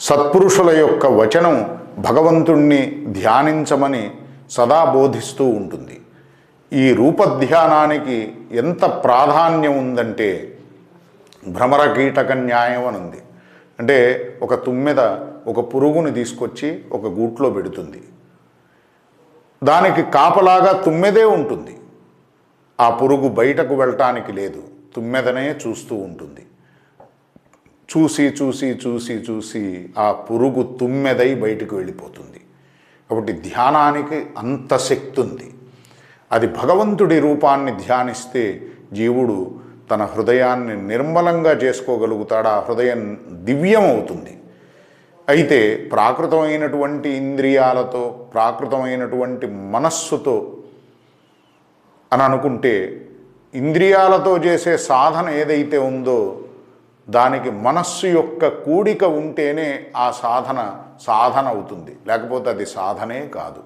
సత్పురుషుల యొక్క వచనం భగవంతుణ్ణి ధ్యానించమని సదా బోధిస్తూ ఉంటుంది. ఈ రూపధ్యానానికి ఎంత ప్రాధాన్యం ఉందంటే భ్రమర కీటక న్యాయం అని ఉంది. అంటే ఒక తుమ్మెద ఒక పురుగుని తీసుకొచ్చి ఒక గూట్లో పెడుతుంది. దానికి కాపలాగా తుమ్మెదే ఉంటుంది. ఆ పురుగు బయటకు వెళ్ళటానికి లేదు. తుమ్మెదనే చూస్తూ ఉంటుంది. చూసి చూసి చూసి చూసి ఆ పురుగు తుమ్మెదై బయటకు వెళ్ళిపోతుంది. కాబట్టి ధ్యానానికి అంత శక్తి ఉంది. అది భగవంతుడి రూపాన్ని ధ్యానిస్తే జీవుడు తన హృదయాన్ని నిర్మలంగా చేసుకోగలుగుతాడు? ఆ హృదయం దివ్యం అవుతుంది అయితే ప్రాకృతమైనటువంటి ఇంద్రియాలతో ప్రాకృతమైనటువంటి మనస్సుతో అని అనుకుంటే ఇంద్రియాలతో చేసే సాధన ఏదైతే ఉందో దానికి మనస్సు యొక్క కూడిక ఉంటేనే ఆ సాధన సాధన అవుతుంది. లేకపోతే అది సాధనే కాదు.